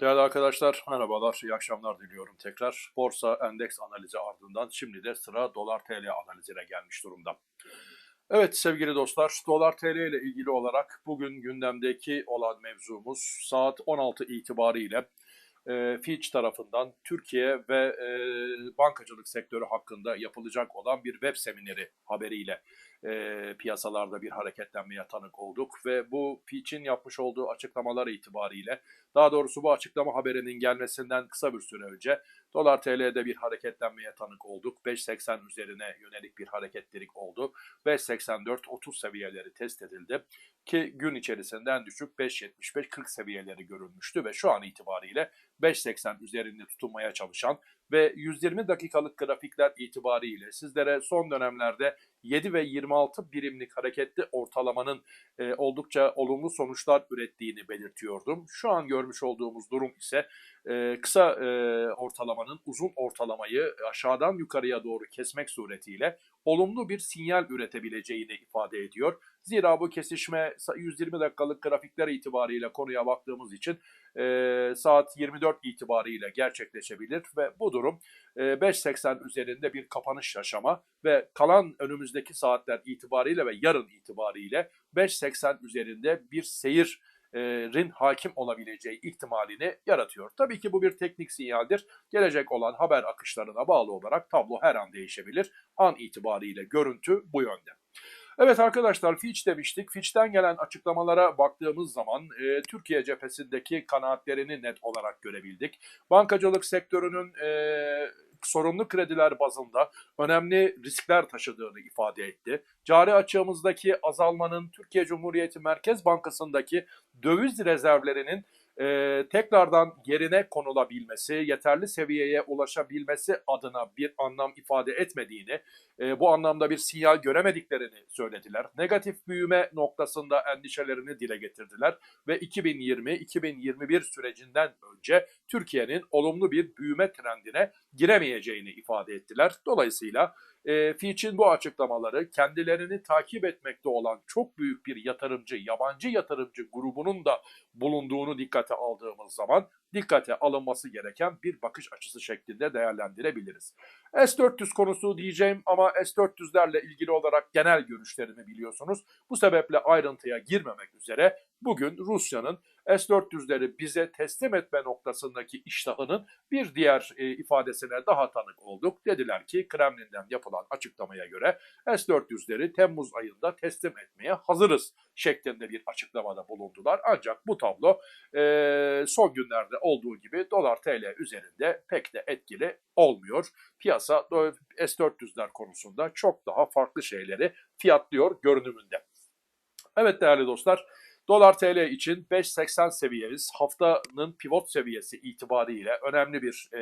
Değerli arkadaşlar merhabalar, iyi akşamlar diliyorum tekrar. Borsa endeks analizi ardından şimdi de sıra dolar TL analizine gelmiş durumda. Evet sevgili dostlar, dolar TL ile ilgili olarak bugün gündemdeki olan mevzumuz saat 16 itibariyle e, Fitch tarafından Türkiye ve e, bankacılık sektörü hakkında yapılacak olan bir web semineri haberiyle e, piyasalarda bir hareketlenmeye tanık olduk ve bu Fitch'in yapmış olduğu açıklamalar itibariyle daha doğrusu bu açıklama haberinin gelmesinden kısa bir süre önce dolar TL'de bir hareketlenmeye tanık olduk. 5.80 üzerine yönelik bir hareketlilik oldu. 5.84-30 seviyeleri test edildi ki gün içerisinde en düşük 5.75-40 seviyeleri görülmüştü ve şu an itibariyle 5.80 üzerinde tutunmaya çalışan ve 120 dakikalık grafikler itibariyle sizlere son dönemlerde 7 ve 26 birimlik hareketli ortalamanın e, oldukça olumlu sonuçlar ürettiğini belirtiyordum. Şu an görmüş olduğumuz durum ise e, kısa e, ortalamanın uzun ortalamayı aşağıdan yukarıya doğru kesmek suretiyle olumlu bir sinyal üretebileceğini ifade ediyor. Zira bu kesişme 120 dakikalık grafikler itibariyle konuya baktığımız için e, saat 24 itibariyle gerçekleşebilir ve bu durum e, 5.80 üzerinde bir kapanış yaşama ve kalan önümüzdeki saatler itibariyle ve yarın itibariyle 5.80 üzerinde bir seyir rin hakim olabileceği ihtimalini yaratıyor. Tabii ki bu bir teknik sinyaldir. Gelecek olan haber akışlarına bağlı olarak tablo her an değişebilir. An itibariyle görüntü bu yönde. Evet arkadaşlar Fitch demiştik. Fitch'ten gelen açıklamalara baktığımız zaman e, Türkiye cephesindeki kanaatlerini net olarak görebildik. Bankacılık sektörünün e, sorunlu krediler bazında önemli riskler taşıdığını ifade etti. Cari açığımızdaki azalmanın Türkiye Cumhuriyeti Merkez Bankası'ndaki döviz rezervlerinin e, tekrardan yerine konulabilmesi, yeterli seviyeye ulaşabilmesi adına bir anlam ifade etmediğini, e, bu anlamda bir sinyal göremediklerini söylediler. Negatif büyüme noktasında endişelerini dile getirdiler ve 2020-2021 sürecinden önce Türkiye'nin olumlu bir büyüme trendine giremeyeceğini ifade ettiler. Dolayısıyla e, Fitch'in bu açıklamaları kendilerini takip etmekte olan çok büyük bir yatırımcı, yabancı yatırımcı grubunun da bulunduğunu dikkate aldığımız zaman dikkate alınması gereken bir bakış açısı şeklinde değerlendirebiliriz. S-400 konusu diyeceğim ama S-400'lerle ilgili olarak genel görüşlerimi biliyorsunuz. Bu sebeple ayrıntıya girmemek üzere bugün Rusya'nın S-400'leri bize teslim etme noktasındaki iştahının bir diğer e, ifadesine daha tanık olduk. Dediler ki Kremlin'den yapılan açıklamaya göre S-400'leri Temmuz ayında teslim etmeye hazırız şeklinde bir açıklamada bulundular. Ancak bu tablo e, son günlerde olduğu gibi dolar TL üzerinde pek de etkili olmuyor. Piyasa S-400'ler konusunda çok daha farklı şeyleri fiyatlıyor görünümünde. Evet değerli dostlar, Dolar TL için 5.80 seviyemiz haftanın pivot seviyesi itibariyle önemli bir e,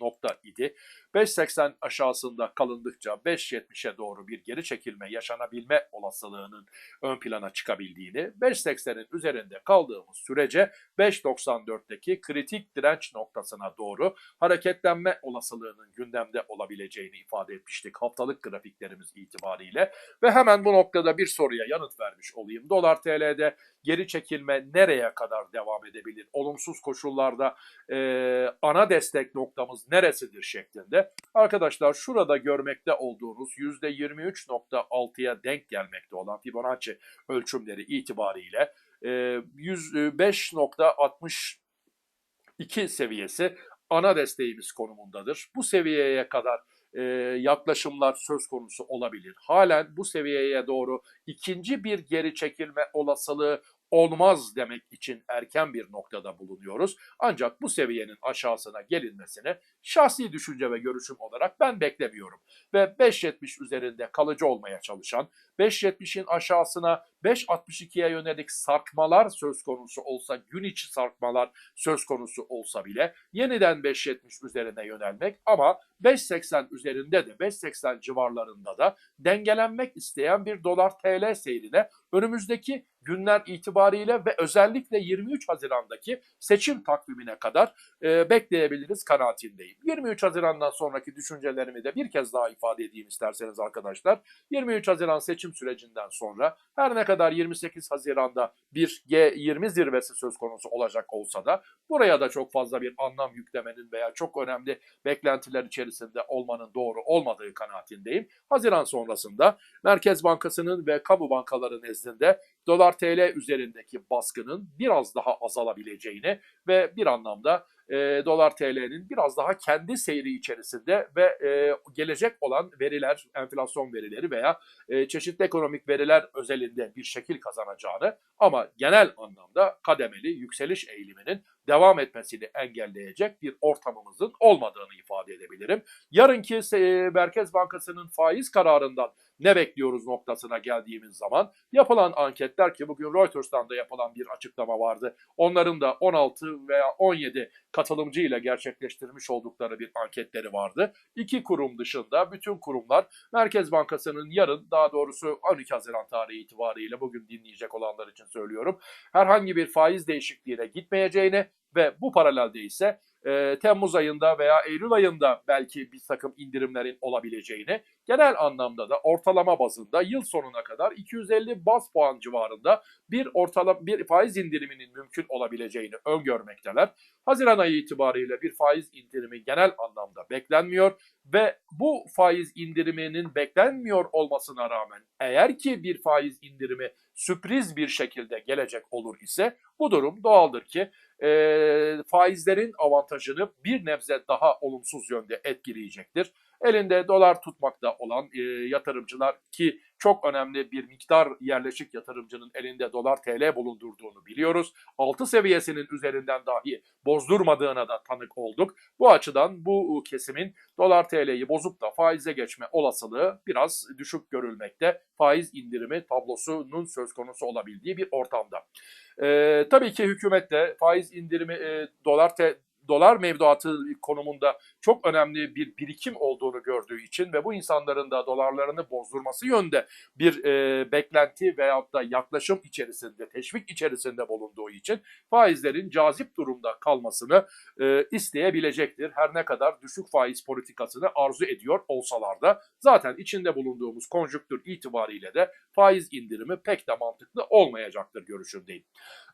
nokta idi. 5.80 aşağısında kalındıkça 5.70'e doğru bir geri çekilme yaşanabilme olasılığının ön plana çıkabildiğini, 5.80'in üzerinde kaldığımız sürece 5.94'teki kritik direnç noktasına doğru hareketlenme olasılığının gündemde olabileceğini ifade etmiştik haftalık grafiklerimiz itibariyle. Ve hemen bu noktada bir soruya yanıt vermiş olayım. Dolar TL'de geri çekilme nereye kadar devam edebilir? Olumsuz koşullarda e, ana destek noktamız neresidir şeklinde. Arkadaşlar şurada görmekte olduğunuz %23.6'ya denk gelmekte olan Fibonacci ölçümleri itibariyle e, 105.62 seviyesi ana desteğimiz konumundadır. Bu seviyeye kadar e, yaklaşımlar söz konusu olabilir. Halen bu seviyeye doğru ikinci bir geri çekilme olasılığı olmaz demek için erken bir noktada bulunuyoruz. Ancak bu seviyenin aşağısına gelinmesini şahsi düşünce ve görüşüm olarak ben beklemiyorum. Ve 5.70 üzerinde kalıcı olmaya çalışan, 5.70'in aşağısına 5.62'ye yönelik sarkmalar söz konusu olsa, gün içi sarkmalar söz konusu olsa bile yeniden 5.70 üzerine yönelmek ama 5.80 üzerinde de 5.80 civarlarında da dengelenmek isteyen bir dolar TL seyrine önümüzdeki günler itibariyle ve özellikle 23 Haziran'daki seçim takvimine kadar e, bekleyebiliriz kanaatindeyim. 23 Haziran'dan sonraki düşüncelerimi de bir kez daha ifade edeyim isterseniz arkadaşlar. 23 Haziran seçim sürecinden sonra her ne kadar 28 Haziran'da bir G20 zirvesi söz konusu olacak olsa da buraya da çok fazla bir anlam yüklemenin veya çok önemli beklentiler içerisinde olmanın doğru olmadığı kanaatindeyim. Haziran sonrasında Merkez Bankası'nın ve kamu bankaları nezdinde dolar TL üzerindeki baskının biraz daha azalabileceğini ve bir anlamda e, dolar TL'nin biraz daha kendi seyri içerisinde ve e, gelecek olan veriler, enflasyon verileri veya e, çeşitli ekonomik veriler özelinde bir şekil kazanacağını ama genel anlamda kademeli yükseliş eğiliminin devam etmesini engelleyecek bir ortamımızın olmadığını ifade edebilirim. Yarınki e, Merkez Bankası'nın faiz kararından ne bekliyoruz noktasına geldiğimiz zaman yapılan anketler ki bugün Reuters'tan da yapılan bir açıklama vardı. Onların da 16 veya 17 katılımcı ile gerçekleştirmiş oldukları bir anketleri vardı. İki kurum dışında bütün kurumlar Merkez Bankası'nın yarın daha doğrusu 12 Haziran tarihi itibariyle bugün dinleyecek olanlar için söylüyorum. Herhangi bir faiz değişikliğine gitmeyeceğini ve bu paralelde ise e, Temmuz ayında veya Eylül ayında belki bir takım indirimlerin olabileceğini, genel anlamda da ortalama bazında yıl sonuna kadar 250 bas puan civarında bir ortalama bir faiz indiriminin mümkün olabileceğini öngörmekteler. Haziran ayı itibariyle bir faiz indirimi genel anlamda beklenmiyor ve bu faiz indiriminin beklenmiyor olmasına rağmen eğer ki bir faiz indirimi sürpriz bir şekilde gelecek olur ise bu durum doğaldır ki e, faizlerin avantajını bir nebze daha olumsuz yönde etkileyecektir. Elinde dolar tutmakta olan e, yatırımcılar ki çok önemli bir miktar yerleşik yatırımcının elinde dolar TL bulundurduğunu biliyoruz. 6 seviyesinin üzerinden dahi bozdurmadığına da tanık olduk. Bu açıdan bu kesimin dolar TL'yi bozup da faize geçme olasılığı biraz düşük görülmekte. Faiz indirimi tablosunun söz konusu olabildiği bir ortamda. Ee, tabii ki hükümet de faiz indirimi e, dolar te, dolar mevduatı konumunda çok önemli bir birikim olduğunu gördüğü için ve bu insanların da dolarlarını bozdurması yönde bir e, beklenti veyahut da yaklaşım içerisinde, teşvik içerisinde bulunduğu için faizlerin cazip durumda kalmasını e, isteyebilecektir. Her ne kadar düşük faiz politikasını arzu ediyor olsalar da zaten içinde bulunduğumuz konjüktür itibariyle de faiz indirimi pek de mantıklı olmayacaktır görüşündeyim.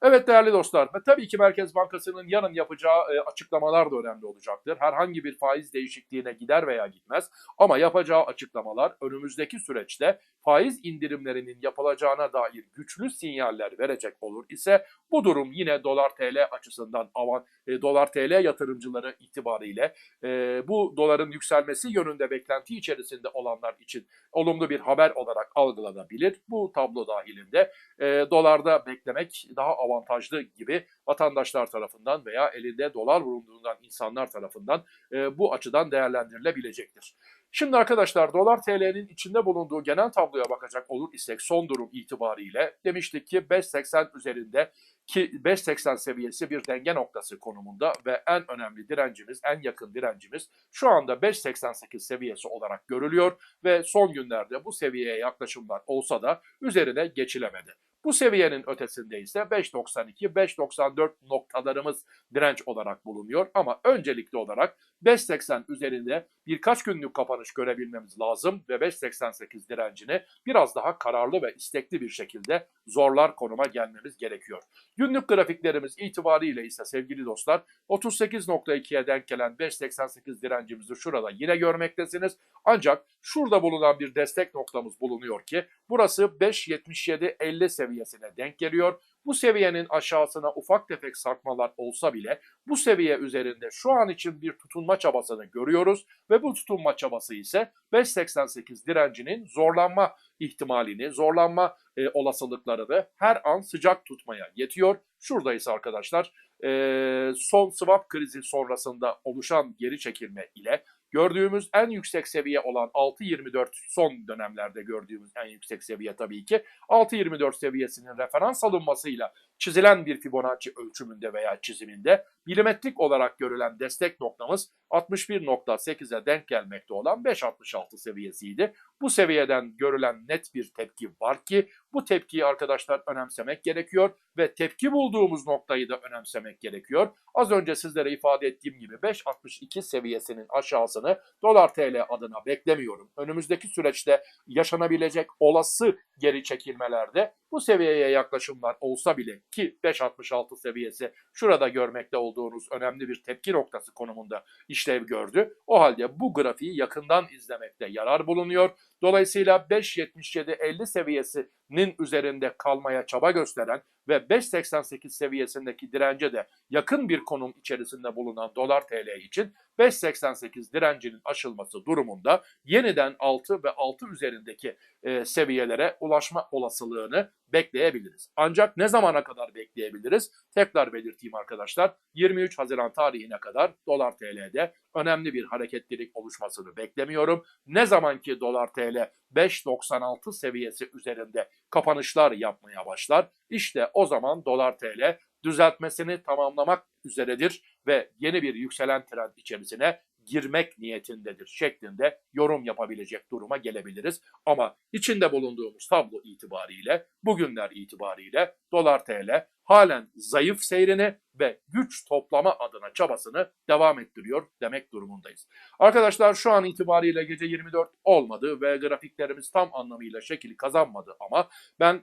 Evet değerli dostlar ve tabii ki Merkez Bankası'nın yarın yapacağı e, açıklamalar da önemli olacaktır. Herhangi bir faiz değişikliğine gider veya gitmez ama yapacağı açıklamalar önümüzdeki süreçte faiz indirimlerinin yapılacağına dair güçlü sinyaller verecek olur ise bu durum yine dolar TL açısından avan e, dolar TL yatırımcıları itibariyle e, bu doların yükselmesi yönünde beklenti içerisinde olanlar için olumlu bir haber olarak algılanabilir. Bu tablo dahilinde e, dolarda beklemek daha avantajlı gibi vatandaşlar tarafından veya elinde dolar bulunduğundan insanlar tarafından e, bu açıdan değerlendirilebilecektir. Şimdi arkadaşlar dolar TL'nin içinde bulunduğu genel tabloya bakacak olur isek son durum itibariyle demiştik ki 5.80 üzerinde ki 5.80 seviyesi bir denge noktası konumunda ve en önemli direncimiz, en yakın direncimiz şu anda 5.88 seviyesi olarak görülüyor ve son günlerde bu seviyeye yaklaşımlar olsa da üzerine geçilemedi. Bu seviyenin ötesinde ise 5.92, 5.94 noktalarımız direnç olarak bulunuyor. Ama öncelikli olarak 5.80 üzerinde birkaç günlük kapanış görebilmemiz lazım ve 5.88 direncini biraz daha kararlı ve istekli bir şekilde zorlar konuma gelmemiz gerekiyor. Günlük grafiklerimiz itibariyle ise sevgili dostlar 38.2'ye denk gelen 5.88 direncimizi şurada yine görmektesiniz. Ancak şurada bulunan bir destek noktamız bulunuyor ki burası 5.77-50 seviyesine denk geliyor. Bu seviyenin aşağısına ufak tefek sarkmalar olsa bile bu seviye üzerinde şu an için bir tutunma çabasını görüyoruz ve bu tutunma çabası ise 5.88 direncinin zorlanma ihtimalini, zorlanma e, olasılıklarını her an sıcak tutmaya yetiyor. Şuradayız arkadaşlar. E, son swap krizi sonrasında oluşan geri çekilme ile gördüğümüz en yüksek seviye olan 6.24 son dönemlerde gördüğümüz en yüksek seviye tabii ki. 6.24 seviyesinin referans alınmasıyla çizilen bir Fibonacci ölçümünde veya çiziminde milimetrik olarak görülen destek noktamız 61.8'e denk gelmekte olan 5.66 seviyesiydi. Bu seviyeden görülen net bir tepki var ki bu tepkiyi arkadaşlar önemsemek gerekiyor ve tepki bulduğumuz noktayı da önemsemek gerekiyor. Az önce sizlere ifade ettiğim gibi 5.62 seviyesinin aşağısını dolar TL adına beklemiyorum. Önümüzdeki süreçte yaşanabilecek olası geri çekilmelerde bu seviyeye yaklaşımlar olsa bile ki 5.66 seviyesi şurada görmekte olduğunuz önemli bir tepki noktası konumunda işlev gördü. O halde bu grafiği yakından izlemekte yarar bulunuyor. Dolayısıyla 5.77-50 seviyesinin üzerinde kalmaya çaba gösteren ve 5.88 seviyesindeki dirence de yakın bir konum içerisinde bulunan dolar TL için 5.88 direncinin aşılması durumunda yeniden 6 ve 6 üzerindeki e, seviyelere ulaşma olasılığını bekleyebiliriz. Ancak ne zamana kadar bekleyebiliriz? Tekrar belirteyim arkadaşlar. 23 Haziran tarihine kadar dolar TL'de önemli bir hareketlilik oluşmasını beklemiyorum. Ne zaman ki dolar TL 5.96 seviyesi üzerinde kapanışlar yapmaya başlar, işte o zaman dolar TL düzeltmesini tamamlamak üzeredir ve yeni bir yükselen trend içerisine girmek niyetindedir şeklinde yorum yapabilecek duruma gelebiliriz. Ama içinde bulunduğumuz tablo itibariyle, bugünler itibariyle dolar TL halen zayıf seyrini ve güç toplama adına çabasını devam ettiriyor demek durumundayız. Arkadaşlar şu an itibariyle gece 24 olmadı ve grafiklerimiz tam anlamıyla şekil kazanmadı ama ben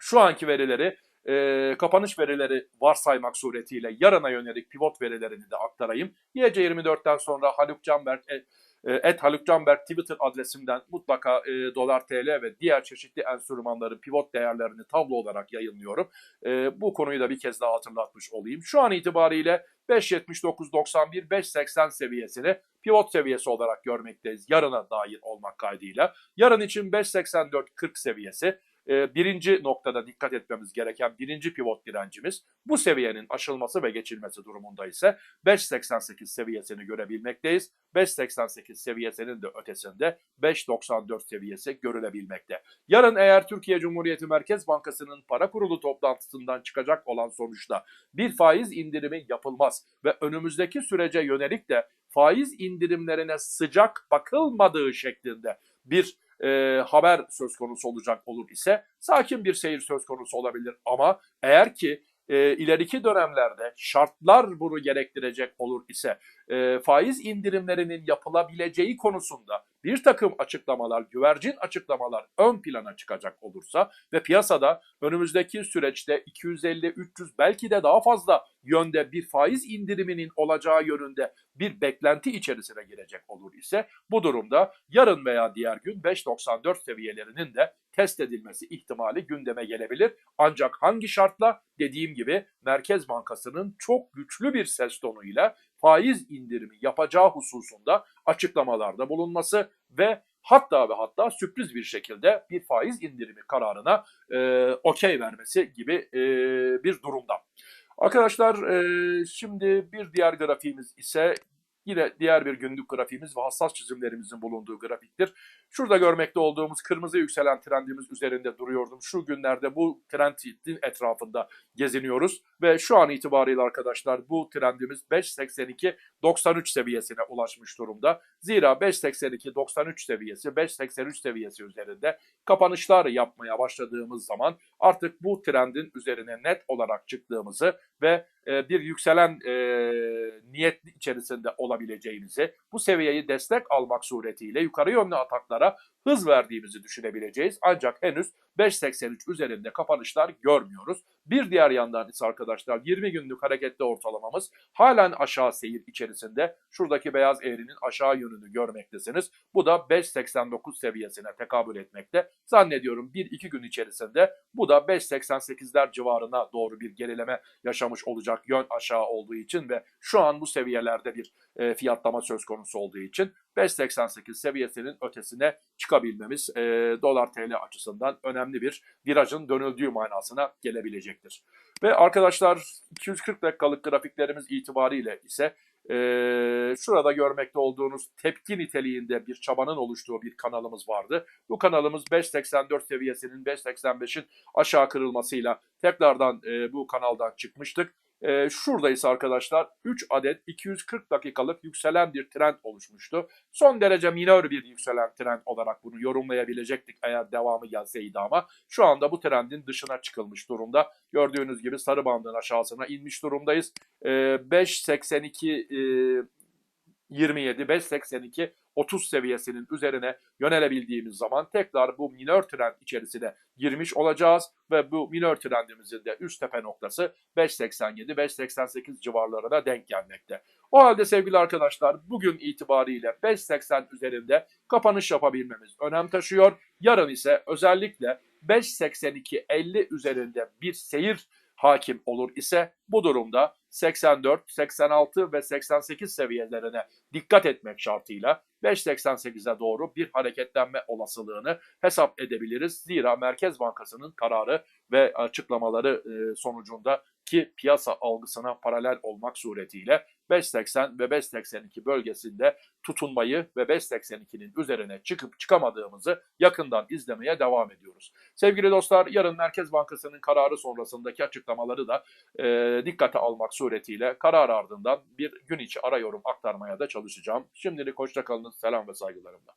şu anki verileri e, kapanış verileri varsaymak suretiyle yarına yönelik pivot verilerini de aktarayım. YC24'ten sonra Haluk Canberk, e, e, et Haluk Canberk Twitter adresimden mutlaka e, dolar TL ve diğer çeşitli enstrümanların pivot değerlerini tablo olarak yayınlıyorum. E, bu konuyu da bir kez daha hatırlatmış olayım. Şu an itibariyle 5.79.91, 5.80 seviyesini pivot seviyesi olarak görmekteyiz. Yarına dair olmak kaydıyla. Yarın için 5.84.40 seviyesi e, birinci noktada dikkat etmemiz gereken birinci pivot direncimiz bu seviyenin aşılması ve geçilmesi durumunda ise 5.88 seviyesini görebilmekteyiz. 5.88 seviyesinin de ötesinde 5.94 seviyesi görülebilmekte. Yarın eğer Türkiye Cumhuriyeti Merkez Bankası'nın para kurulu toplantısından çıkacak olan sonuçta bir faiz indirimi yapılmaz ve önümüzdeki sürece yönelik de faiz indirimlerine sıcak bakılmadığı şeklinde bir e, haber söz konusu olacak olur ise sakin bir seyir söz konusu olabilir. Ama eğer ki e, ileriki dönemlerde şartlar bunu gerektirecek olur ise e, faiz indirimlerinin yapılabileceği konusunda bir takım açıklamalar, güvercin açıklamalar ön plana çıkacak olursa ve piyasada önümüzdeki süreçte 250-300 belki de daha fazla yönde bir faiz indiriminin olacağı yönünde bir beklenti içerisine girecek olur ise bu durumda yarın veya diğer gün 5.94 seviyelerinin de test edilmesi ihtimali gündeme gelebilir. Ancak hangi şartla? Dediğim gibi Merkez Bankası'nın çok güçlü bir ses tonuyla faiz indirimi yapacağı hususunda açıklamalarda bulunması ve hatta ve hatta sürpriz bir şekilde bir faiz indirimi kararına e, okey vermesi gibi e, bir durumda. Arkadaşlar e, şimdi bir diğer grafiğimiz ise Yine diğer bir günlük grafiğimiz ve hassas çizimlerimizin bulunduğu grafiktir. Şurada görmekte olduğumuz kırmızı yükselen trendimiz üzerinde duruyordum. Şu günlerde bu trendin etrafında geziniyoruz ve şu an itibariyle arkadaşlar bu trendimiz 5.82-93 seviyesine ulaşmış durumda. Zira 5.82-93 seviyesi, 5.83 seviyesi üzerinde kapanışlar yapmaya başladığımız zaman artık bu trendin üzerine net olarak çıktığımızı ve e, bir yükselen e, niyet içerisinde olabileceğimizi, bu seviyeyi destek almak suretiyle yukarı yönlü ataklara hız verdiğimizi düşünebileceğiz. Ancak henüz 5.83 üzerinde kapanışlar görmüyoruz. Bir diğer yandan ise arkadaşlar 20 günlük hareketli ortalamamız halen aşağı seyir içerisinde. Şuradaki beyaz eğrinin aşağı yönünü görmektesiniz. Bu da 5.89 seviyesine tekabül etmekte. Zannediyorum 1-2 gün içerisinde bu da 5.88'ler civarına doğru bir gerileme yaşamış olacak yön aşağı olduğu için ve şu an bu seviyelerde bir e, fiyatlama söz konusu olduğu için 5.88 seviyesinin ötesine çıkabilmemiz e, dolar TL açısından önemli bir virajın dönüldüğü manasına gelebilecektir. Ve arkadaşlar 240 dakikalık grafiklerimiz itibariyle ise Ee, şurada görmekte olduğunuz tepki niteliğinde bir çabanın oluştuğu bir kanalımız vardı. Bu kanalımız 5.84 seviyesinin 5.85'in aşağı kırılmasıyla tekrardan e, bu kanaldan çıkmıştık. E, şuradayız arkadaşlar. 3 adet 240 dakikalık yükselen bir trend oluşmuştu. Son derece minör bir yükselen trend olarak bunu yorumlayabilecektik eğer devamı gelseydi ama şu anda bu trendin dışına çıkılmış durumda. Gördüğünüz gibi sarı bandın aşağısına inmiş durumdayız. E, 5.82 e, 27, 5.82, 30 seviyesinin üzerine yönelebildiğimiz zaman tekrar bu minör trend içerisine girmiş olacağız ve bu minör trendimizin de üst tepe noktası 5.87, 5.88 civarlarına denk gelmekte. O halde sevgili arkadaşlar bugün itibariyle 5.80 üzerinde kapanış yapabilmemiz önem taşıyor. Yarın ise özellikle 5.82-50 üzerinde bir seyir hakim olur ise bu durumda 84, 86 ve 88 seviyelerine dikkat etmek şartıyla 5.88'e doğru bir hareketlenme olasılığını hesap edebiliriz. Zira Merkez Bankası'nın kararı ve açıklamaları sonucunda ki piyasa algısına paralel olmak suretiyle 5.80 ve 5.82 bölgesinde tutunmayı ve 5.82'nin üzerine çıkıp çıkamadığımızı yakından izlemeye devam ediyoruz. Sevgili dostlar yarın Merkez Bankası'nın kararı sonrasındaki açıklamaları da e, dikkate almak suretiyle karar ardından bir gün içi ara yorum aktarmaya da çalışacağım. Şimdilik hoşçakalınız, selam ve saygılarımla.